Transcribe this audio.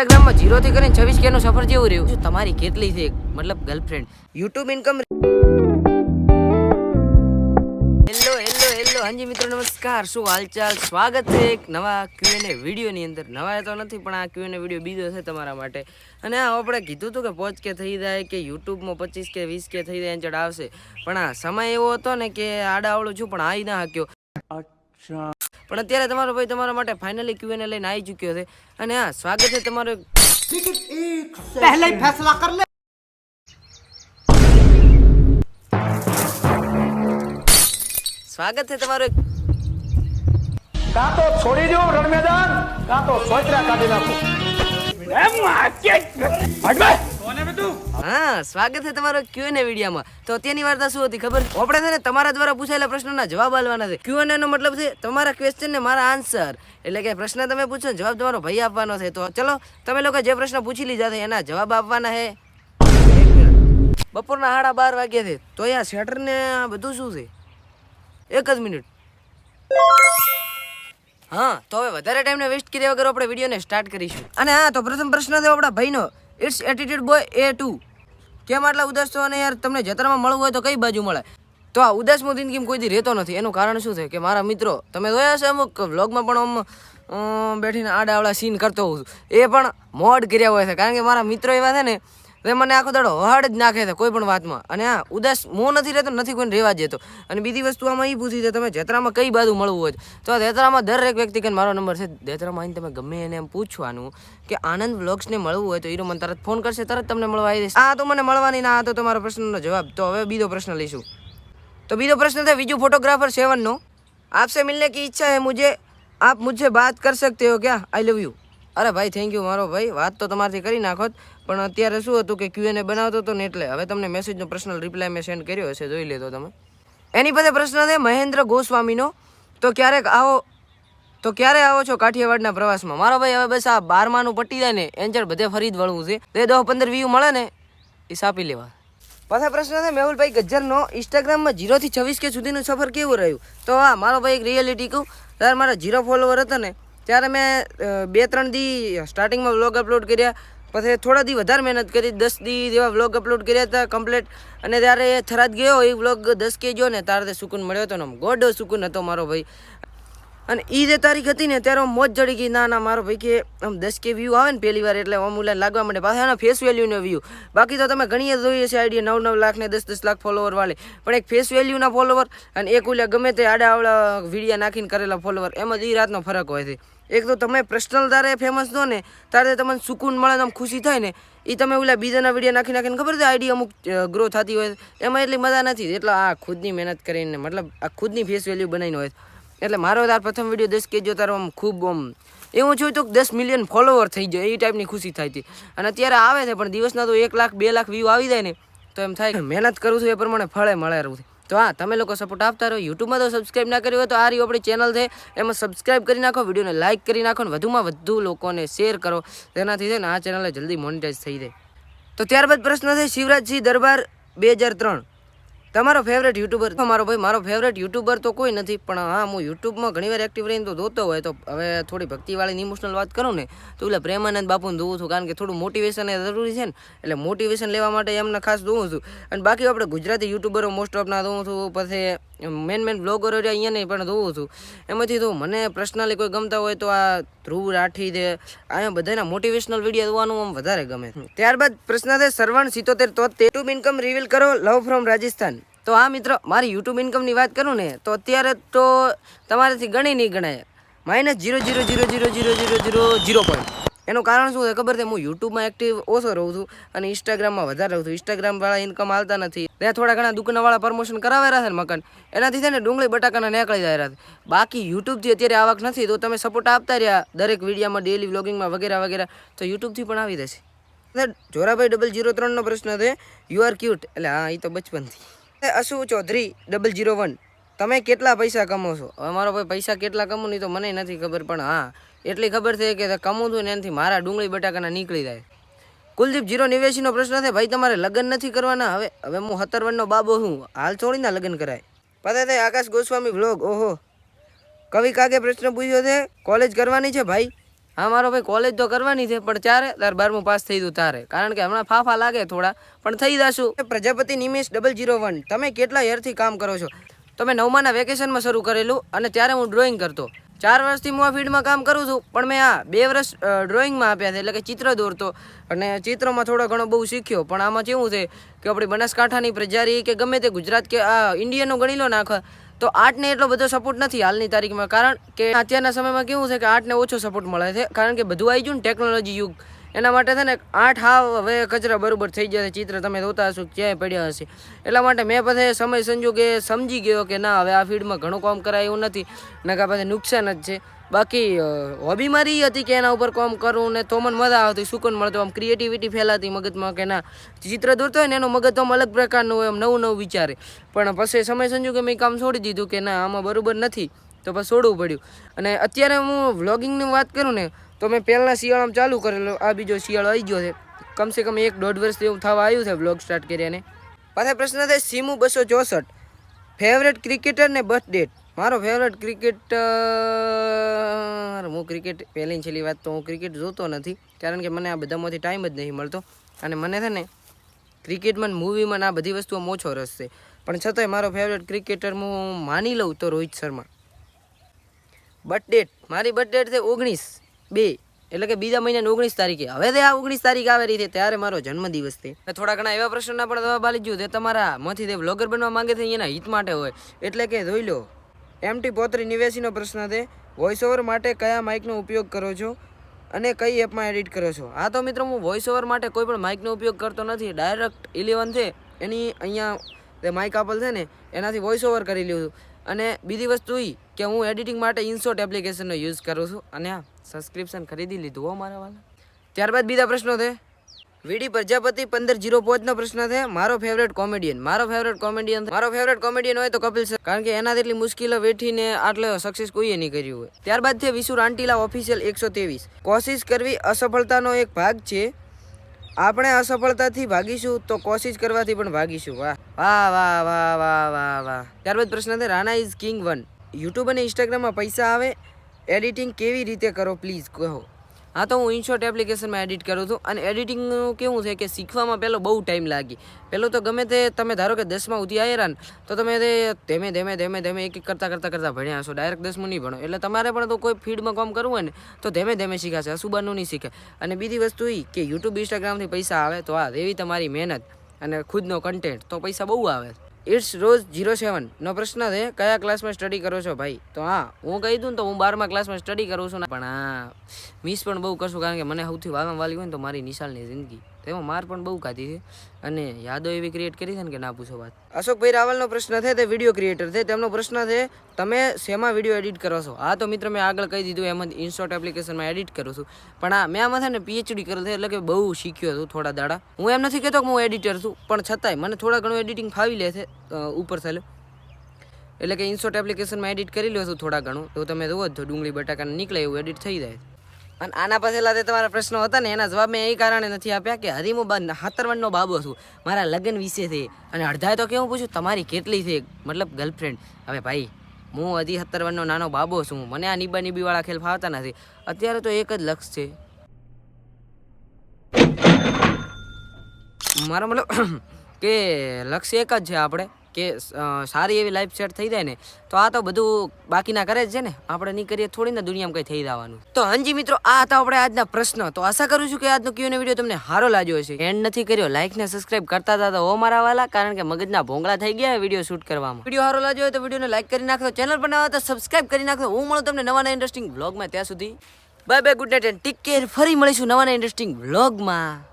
ઇન્સ્ટાગ્રામમાં જીરોથી કરીને છવ્વીસ કે નું સફર જેવું રહ્યું. શું તમારી કેટલી છે? મતલબ girlfriend YouTube income hello hello hello હાંજી મિત્રો, નમસ્કાર. શું હાલચાલ? સ્વાગત છે એક નવા ક્યુએનએ વિડીયોની અંદર. નવા તો નથી, પણ આ ક્યુએનએ વીડિયો બીજો છે તમારા માટે. અને આ આપણે કીધું હતું કે પોચ કે થઈ જાય કે યુટ્યુબમાં પચીસ કે વીસ કે થઈ જાય ચડ આવશે. પણ આ સમય એવો હતો ને કે આડાવડું છું, પણ આવી ના શક્યો પણ અત્યારે તમારો ભાઈ તમારા માટે ફાઇનલી ક્યુએને લઈને આવી ચૂક્યો છે. અને હા સ્વાગત છે તમારો ફેસલા કર લે. સ્વાગત છે તમારું કાં તો છોડી દો રણ મેદાન કાં તો સોચરા કાઢી નાખો. એમ આકે હટવા હા, સ્વાગત છે તમારો ક્યુએનએ વિડીયામાં. તો અત્યારની વાર્તા શું હતી ખબર? આપણે છે ને તમારા દ્વારા પૂછાયેલા પ્રશ્નોના જવાબ આલવાના છે. ક્યુએનએ નો મતલબ છે તમારા ક્વેશ્ચન ને મારા આન્સર એટલે કે પ્રશ્ન તમે પૂછો જવાબ તમારો ભાઈ આપવાનો છે. તો ચલો, તમે લોકો જે પ્રશ્ન પૂછી લીધા છે એના જવાબ આપવાના છે. બપોરના સાડા બાર વાગ્યા છે. તો અહીંયા શેટર ને બધું શું છે? એક જ મિનિટ હા, તો હવે વધારે ટાઈમને વેસ્ટ કર્યા વગર આપણે વિડીયોને સ્ટાર્ટ કરીશું. અને હા, તો પ્રથમ પ્રશ્ન છે આપણા ભાઈનો. ઇટ્સ એટીટ્યુડ બોય એ ટુ કેમ આટલા ઉદાસ છો? અને યાર, તમને જતરામાં મળવું હોય તો કઈ બાજુ મળે? તો આ ઉદાસમાં જિંદગીમાં કોઈ દી રહેતો નથી. એનું કારણ શું છે કે મારા મિત્રો, તમે જોયા છે અમુક વ્લોગમાં પણ આમ બેઠીને આડાવડા સીન કરતો હોઉં છું. એ પણ મોડ કર્યા હોય છે. કારણ કે મારા મિત્રો એવા છે ને હવે મને આખો દાડો હહાડ જ નાખે છે કોઈ પણ વાતમાં. અને આ ઉદાસ મો નથી રહેતો નથી કોઈને રહેવા જતો અને બીજી વસ્તુ આમાં એ પૂછી છે, તમે જેતરામાં કઈ બાજુ મળવું હોય. તો જેતરામાં દરેક વ્યક્તિ કે મારો નંબર છે. જતરામાં આવીને તમે ગમે એને એમ પૂછવાનું કે આનંદ વ્લોગ્સને મળવું હોય તો હીરો મને તરત ફોન કરશે, તરત તમને મળવા આવી જશે. આ તો મને મળવાની ના, આ તો તમારો પ્રશ્નનો જવાબ. તો હવે બીજો પ્રશ્ન લઈશું. તો બીજો પ્રશ્ન છે, બીજું ફોટોગ્રાફર સેવનનો. આપસે મિલને કી ઈચ્છા હે મુજે. આપ મુજે બાત કર સકતે હો ક્યા? આઈ લવ યુ અરે ભાઈ થેન્ક યુ મારો ભાઈ. વાત તો તમારથી કરી નાખો જ. પણ અત્યારે શું હતું કે ક્યુએનએ બનાવતો હતો ને એટલે હવે તમને મેસેજનો પર્સનલ રિપ્લાય મેં સેન્ડ કર્યો હશે. જોઈ લેતો તમે. એની પાસે પ્રશ્ન છે, મહેન્દ્ર ગોસ્વામીનો. તો ક્યારેક આવો, તો ક્યારે આવો છો કાઠિયાવાડના પ્રવાસમાં? મારો ભાઈ હવે બસ આ બારમાનું પટી જાય ને એન્જર બધે ફરી જ વળવું છે. તે દસ પંદર વ્યૂ મળે ને, એ સાપી લેવા. પાછા પ્રશ્ન છે, મેહુલભાઈ ગજ્જરનો ઇન્સ્ટાગ્રામમાં જીરોથી છવ્વીસ કે સુધીનું સફર કેવું રહ્યું? તો હા, મારો ભાઈ એક રિયાલિટી કહું. ત્યારે મારા જીરો ફોલોવર હતા ને ત્યારે મેં બે, ત્રણ દી સ્ટાર્ટિંગમાં વ્લોગ અપલોડ કર્યા. પછી થોડા દી વધારે મહેનત કરી, દસ દી જેવા વ્લોગ અપલોડ કર્યા હતા કમ્પ્લીટ અને ત્યારે એ થરાદ ગયો, એ વ્લોગ દસ કે ગયો ને ત્યારે સુકૂન મળ્યો હતો ને ગોડો સુકૂન હતો મારો ભાઈ. અને એ જે તારીખ હતી ને ત્યારે મોજ જડી ગઈ. ના ના, મારો ભાઈ કે આમ દસ કે વ્યૂ આવે ને પહેલી વાર, એટલે આમ ઓલા લાગવા માંડે. પાછા એના ફેસ વેલ્યુનો વ્યૂ બાકી તો તમે ઘણી જોઈએ છે આઈડિયા નવ નવ લાખ ને દસ દસ લાખ ફોલોવર વાળે. પણ એક ફેસ વેલ્યુના ફોલોવર અને એક ઓલા ગમે તે આડા આવડા વિડીયા નાખીને કરેલા ફોલોવર એમ જ એ રાતનો ફરક હોય છે. એક તો તમે પર્સનલ તારે ફેમસ દો ને, તારે તમને સુકૂન મળે આમ ખુશી થાય ને એ તમે ઓલા બીજાના વીડિયો નાખી નાખીને ખબર છે આઈડી અમુક ગ્રો થતી હોય એમાં એટલી મજા નથી. એટલે આ ખુદની મહેનત કરીને, મતલબ આ ખુદની ફેસ વેલ્યુ બનાવીને હોય એટલે મારો તાર પ્રથમ વીડિયો દસ કેજો તારો આમ ખૂબ આમ એવું જોયું તો દસ મિલિયન ફોલોવર થઈ જાય, એ ટાઈપની ખુશી થાય હતી અને અત્યારે આવે છે, પણ દિવસના તો એક લાખ, બે લાખ વ્યૂ આવી જાય ને, તો એમ થાય કે મહેનત કરું છું એ પ્રમાણે ફળે મળે રહું તો હા, તમે લોકો સપોર્ટ આપતા રહો યુટ્યુબમાં તો સબસ્ક્રાઇબ ના કર્યું હોય તો આ રહ્યું આપણી ચેનલ છે, એમાં સબસ્ક્રાઇબ કરી નાખો વિડીયોને લાઇક કરી નાખો અને વધુમાં વધુ લોકોને શેર કરો, તેનાથી છે ને આ ચેનલે જલ્દી મોનિટાઈઝ થઈ જાય. તો ત્યારબાદ પ્રશ્ન છે, શિવરાજસિંહ દરબાર બે હજાર ત્રણ. તમારો ફેવરેટ યુટ્યુબર મારો ભાઈ, મારો ફેવરેટ યુટ્યુબર તો કોઈ નથી, પણ હા, હું યુટ્યુબમાં ઘણી વાર એક્ટિવ રહીને તો જોતો હોય, તો હવે થોડી ભક્તિવાળી ઇમોશનલ વાત કરું ને, તો એટલે પ્રેમાનંદ બાપુને જોઉં છું, કારણ કે થોડું મોટિવેશન એ જરૂરી છે ને, એટલે મોટિવેશન લેવા માટે એમને ખાસ જોઉં છું. અને બાકી આપણે ગુજરાતી યુટ્યુબરો મોસ્ટ ઓફના જોઉં છું, પછી મેન મેન બ્લોગરો અહીંયા પણ જોઉં છું. એમાંથી તો મને પર્સનલી કોઈ ગમતા હોય તો આ ધ્રુવ રાઠી છે. અહીંયા બધાના મોટિવેશનલ વીડિયો જોવાનું આમ વધારે ગમે. ત્યારબાદ પ્રશ્ન છે, સરવણ સિત્તોતેર, તો યુટ્યુબ ઇન્કમ રિવીલ કરો લવ ફ્રોમ રાજસ્થાન. તો હા મિત્રો, મારી યુટ્યુબ ઇન્કમની વાત કરું ને, તો અત્યારે તો તમારાથી ગણી નહીં ગણાય. Minus zero zero zero zero zero zero zero zero point એનું કારણ શું છે? ખબર છે? હું યુટ્યુબમાં એક્ટિવ ઓછો રહું છું અને ઇન્સ્ટાગ્રામમાં વધારે રહું છું. ઇન્સ્ટાગ્રામવાળા ઇન્કમ આવતા નથી. ત્યાં થોડા ઘણા દુકાનવાળા પ્રમોશન કરાવેલા છે ને મકાન. એનાથી છે ને ડુંગળી, બટાકાના નીકળી જાય રહ્યા બાકી યુટ્યુબથી અત્યારે આવક નથી, તો તમે સપોર્ટ આપતા રહ્યા દરેક વિડીયામાં ડેલી વ્લોગિંગમાં વગેરે વગેરે. તો યુટ્યુબથી પણ આવી જશે. જોરાભાઈ ડબલ જીરો ત્રણનો પ્રશ્ન છે. યુ આર ક્યુટ એટલે હા એ તો બચપનથી. Ashu Chaudhary double zero one તમે કેટલા પૈસા કમો છો? હવે મારો ભાઈ પૈસા કેટલા કમો નહીં તો મને નથી ખબર, પણ હા, એટલી ખબર છે કે કમું છું ને એનાથી મારા ડુંગળી બટાકાના નીકળી જાય. કુલદીપ, જીરો નેવ્યાસીનો પ્રશ્ન છે, ભાઈ, તમારે લગ્ન નથી કરવાના? હવે હવે હું હતરવનનો બાબો છું. હાલ છોડીને લગ્ન કરાય. પતા થાય આકાશ ગોસ્વામી વ્લોગ ઓહો. કવિ કાગે પ્રશ્ન પૂછ્યો છે, કોલેજ કરવાની છે ભાઈ? હા, મારો ભાઈ, કોલેજ તો કરવાની છે, પણ ચારે તાર બારમું પાસ થઈ દઉં તારે. કારણ કે હમણાં ફાફા લાગે થોડા, પણ થઈ જશું. Prajapati Nimesh double zero one તમે કેટલા યરથી કામ કરો છો? તમે નવમાના વેકેશનમાં શરૂ કરેલું અને ત્યારે હું ડ્રોઈંગ કરતો. ચાર વર્ષથી હું આ ફિલ્ડમાં કામ કરું છું, પણ મેં આ બે વર્ષ ડ્રોઈંગમાં આપ્યા છે, એટલે કે ચિત્ર દોરતો. અને ચિત્રમાં થોડો ઘણો બહુ શીખ્યો, પણ આમાં કેવું છે કે આપણી બનાસકાંઠાની પ્રજારી કે ગમે તે ગુજરાત કે આ ઇન્ડિયાનો ગણી લો નાખ તો આર્ટને એટલો બધો સપોર્ટ નથી હાલની તારીખમાં. કારણ કે અત્યારના સમયમાં કેવું છે કે આર્ટને ઓછો સપોર્ટ મળે છે. કારણ કે બધું આવી ગયું ને ટેકનોલોજી યુગ. એના માટે છે ને આઠ હાવ હવે કચરા બરાબર થઈ ગયા છે. ચિત્ર તમે જોતા હશો ક્યાંય પડ્યા હશે. એટલા માટે મેં પછી સમય સંજોગે સમજી ગયો કે ના, હવે આ ફિલ્ડમાં ઘણું કામ કરાય એવું નથી. નકા પાસે નુકસાન જ છે. બાકી હોબી મારી હતી કે એના ઉપર કામ કરું ને તો મને મજા આવતી, સુકન મળતો. આમ ક્રિએટિવિટી ફેલાતી મગજમાં કે ના. ચિત્ર દોરતો હોય ને એનો મગજ તો આમ અલગ પ્રકારનું હોય, આમ નવું નવું વિચારે. પણ પછી સમય સંજોગે મેં કામ છોડી દીધું કે ના, આમાં બરોબર નથી. તો પછી છોડવું પડ્યું. અને અત્યારે હું વ્લોગિંગની વાત કરું ને તો મેં પહેલાં શિયાળામાં ચાલુ કરેલો, આ બીજો શિયાળો આવી ગયો છે. કમસે કમ એક દોઢ વર્ષ જેવું થવા આવ્યું છે બ્લોગ સ્ટાર્ટ કર્યાને. પાછા પ્રશ્ન છે સીમુ બસો ચોસઠ. ફેવરેટ ક્રિકેટર ને બર્થ ડેટ મારો ફેવરેટ ક્રિકેટ હું ક્રિકેટ પહેલી છેલ્લી વાત તો હું ક્રિકેટ જોતો નથી, કારણ કે મને આ બધામાંથી ટાઈમ જ નહીં મળતો. અને મને છે ને ક્રિકેટમાં મૂવીમાં આ બધી વસ્તુઓમાં ઓછો રસ છે. પણ છતાંય મારો ફેવરેટ ક્રિકેટર હું માની લઉં તો રોહિત શર્મા. બર્થ ડેટ મારી બર્થ ડેટ છે ઓગણીસ. બે. એટલે કે બીજા મહિનાની ઓગણીસ તારીખે. હવે તે આ ઓગણીસ તારીખ આવેલી છે ત્યારે મારો જન્મદિવસ છે થોડા ઘણા એવા પ્રશ્નના પણ જવાબ આપી ગયું તે તમારા માંથી તે વ્લોગર બનવા માંગે છે એના હિત માટે હોય. એટલે કે જોઈ લો એમટી પોત્રી નિવેશીનો પ્રશ્ન છે વોઇસ ઓવર માટે કયા માઇકનો ઉપયોગ કરો છો અને કઈ એપમાં એડિટ કરો છો? હા તો મિત્રો, હું વોઇસ ઓવર માટે કોઈ પણ માઇકનો ઉપયોગ કરતો નથી. ડાયરેક્ટ ઇલેવન છે, એની અહીંયા જે માઇક આપેલ છે ને, એનાથી વોઇસ ઓવર કરી છું અને બીજી વસ્તુ એ કે હું એડિટિંગ માટે ઇન્સોટ એપ્લિકેશનનો યુઝ કરું છું. અને હા સબસ્ક્રિપ્શન ખરીદી લીધું હો મારા વાલા. ત્યારબાદ બીજા પ્રશ્નો છે. વીડી પ્રજાપતિ પંદર જીરો પાંચનો પ્રશ્ન છે. મારો ફેવરેટ કોમેડિયન મારો ફેવરેટ કોમેડિયન મારો ફેવરેટ કોમેડિયન હોય તો કપિલ સર, કારણ કે એના જેટલી મુશ્કેલો વેઠીને આટલો સક્સેસ કોઈએ નહીં કર્યું હોય. ત્યારબાદ છે વિશુ રાંટીલા ઓફિશિયલ એકસો ત્રેવીસ. કોશિશ કરવી અસફળતાનો એક ભાગ છે. આપણે અસફળતાથી ભાગીશું તો કોશિશ કરવાથી પણ ભાગીશું. વાહ. વાહ વાહ વાહ વાહ વાહ વાહ. ત્યારબાદ પ્રશ્ન છે, Rana is king one YouTube અને ઇન્સ્ટાગ્રામમાં પૈસા આવે? એડિટિંગ કેવી રીતે કરો પ્લીઝ કહો. હા, તો હું ઇનશોર્ટ એપ્લિકેશનમાં એડિટ કરું છું અને એડિટિંગનું કેવું છે કે શીખવામાં પહેલો બહુ ટાઈમ લાગી. પહેલું તો ગમે તે તમે ધારો કે દસમાં ઉધી આવ્યા તો તમે તે ધીમે ધીમે ધીમે ધીમે એક એક કરતાં કરતાં કરતાં ભણ્યા હશો. ડાયરેક્ટ દસમું નહીં ભણો. એટલે તમારે પણ તો કોઈ ફીડમાં કામ કરવું હોય ને, તો ધીમે ધીમે શીખાશે. અસુબાનું નહીં શીખે. અને બીજી વસ્તુ એ કે યુટ્યુબ ઇન્સ્ટાગ્રામથી પૈસા આવે તો આ, એવી તમારી મહેનત અને ખુદનો કન્ટેન્ટ તો પૈસા બહુ આવે. ઇટ્સ રોજ જીરો સેવન નો પ્રશ્ન છે, કયા ક્લાસમાં સ્ટડી કરો છો ભાઈ? તો હા, હું કહી દઉં તો હું બારમા ક્લાસમાં સ્ટડી કરું છું પણ હા મિસ પણ બહુ કરશું કારણ કે મને સૌથી વાગમ વાલી હોય ને તો મારી નિશાળની જિંદગી. તેમાં માર પણ બહુ ખાધી છે. અને યાદો એવી ક્રિએટ કરી છે ને કે ના પૂછો વાત. અશોકભાઈ રાવલનો પ્રશ્ન છે, તે વીડિયો ક્રિએટર છે. તેમનો પ્રશ્ન છે, તમે શેમાં વીડિયો એડિટ કરો છો? હા તો મિત્ર, મેં આગળ કહી દીધું, એમ જ ઇન્સ્ટોટ એપ્લિકેશનમાં એડિટ કરું છું. પણ આ મેં આમાં છે ને પીએચડી કરેલ છે, એટલે કે બહુ શીખ્યો છું થોડા દાડા. હું એમ નથી કહેતો કે હું એડિટર છું, પણ છતાંય મને થોડા ઘણું એડિટિંગ ફાવી લે છે ઉપર ચાલ્યો એટલે કે ઇન્સ્ટોટ એપ્લિકેશનમાં એડિટ કરી લો છું થોડા ઘણું, તો તમે જુઓ જ છો ડુંગળી બટાકાને નીકળે એવું એડિટ થઈ જાય. અને આના પાછળના તે તમારા પ્રશ્નો હતા ને, એના જવાબ મેં એ કારણે નથી આપ્યા કે હરીમો બા હાતરવણનો બાબો છું મારા લગ્ન વિશે છે. અને અડધાએ તો કેવું પૂછ્યું, તમારી કેટલી છે? મતલબ ગર્લફ્રેન્ડ હવે ભાઈ, હું હજી સત્તરવનનો નાનો બાબો છું. મને આ નીબા નીબીવાળા ખેલ ફાવતા નથી. અત્યારે તો એક જ લક્ષ છે. મારો મતલબ કે લક્ષ્ય એક જ છે આપણે. કે સારી એવી લાઈફ સેટ થઈ જાય ને, તો આ તો બધું બાકીના કરે છે ને. આપણે નહીં કરીએ થોડી ને દુનિયામાં કંઈ થઈ જવાનું. તો હાંજી મિત્રો, આ હતા આપણે આજના પ્રશ્ન. તો આશા કરું છું કે આજનો ક્યુએન વીડિયો તમને સારો લાગ્યો હશે. એન્ડ નથી કર્યો લાઈક ને સબસ્ક્રાઇબ કરતા હતા તો ઓ મારા વાલા, કારણ કે મગજના ભોંગળા થઈ ગયા વીડિયો શૂટ કરવામાં. વીડિયો સારો લાગ્યો હોય તો વિડીયોને લાઈક કરી નાખો ચેનલ પર નવા તો સબસ્ક્રાઇબ કરી નાખો હું મળું તમને નવા ઇન્ટરેસ્ટિંગ વ્લોગમાં ત્યાં સુધી. Bye bye good night and take care ફરી મળીશું નવા ઇન્ટરેસ્ટિંગ વ્લોગમાં